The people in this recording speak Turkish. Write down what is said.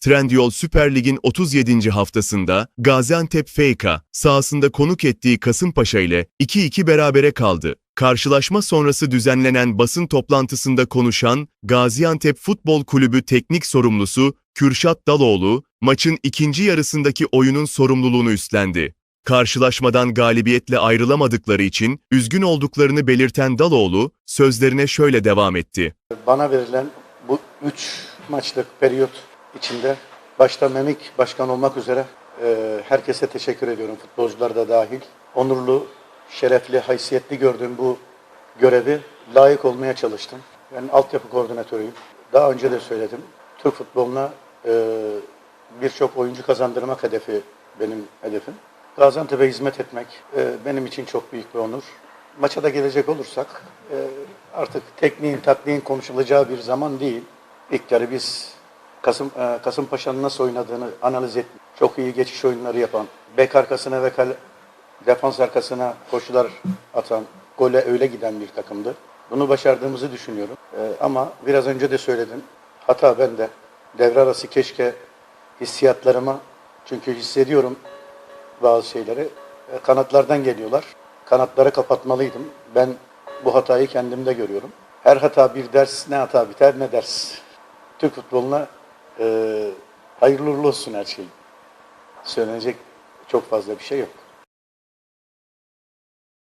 Trendyol Süper Lig'in 37. haftasında Gaziantep FK sahasında konuk ettiği Kasımpaşa ile 2-2 berabere kaldı. Karşılaşma sonrası düzenlenen basın toplantısında konuşan Gaziantep Futbol Kulübü teknik sorumlusu Kürşat Daloğlu, maçın ikinci yarısındaki oyunun sorumluluğunu üstlendi. Karşılaşmadan galibiyetle ayrılamadıkları için üzgün olduklarını belirten Daloğlu, sözlerine şöyle devam etti. Bana verilen bu 3 maçlık periyot içinde başta Memik başkan olmak üzere e, herkese teşekkür ediyorum. Futbolcular da dahil. Onurlu, şerefli, haysiyetli gördüğüm bu görevi layık olmaya çalıştım. Ben altyapı koordinatörüyüm. Daha önce de söyledim. Türk futboluna e, birçok oyuncu kazandırmak hedefi benim hedefim. Gaziantep'e hizmet etmek e, benim için çok büyük bir onur. Maça da gelecek olursak e, artık tekniğin, taktiğin konuşulacağı bir zaman değil. İlk yarı biz Kasım e, Kasımpaşa'nın nasıl oynadığını analiz ettik. Çok iyi geçiş oyunları yapan, bek arkasına ve kale, defans arkasına koşular atan, gole öyle giden bir takımdı. Bunu başardığımızı düşünüyorum. E, ama biraz önce de söyledim. Hata bende. Devre arası keşke hissiyatlarıma çünkü hissediyorum bazı şeyleri. E, Kanatlardan geliyorlar. Kanatları kapatmalıydım. Ben bu hatayı kendimde görüyorum. Her hata bir ders, ne hata biter ne ders. Türk futboluna e, hayırlı olsun her şey. Söylenecek çok fazla bir şey yok.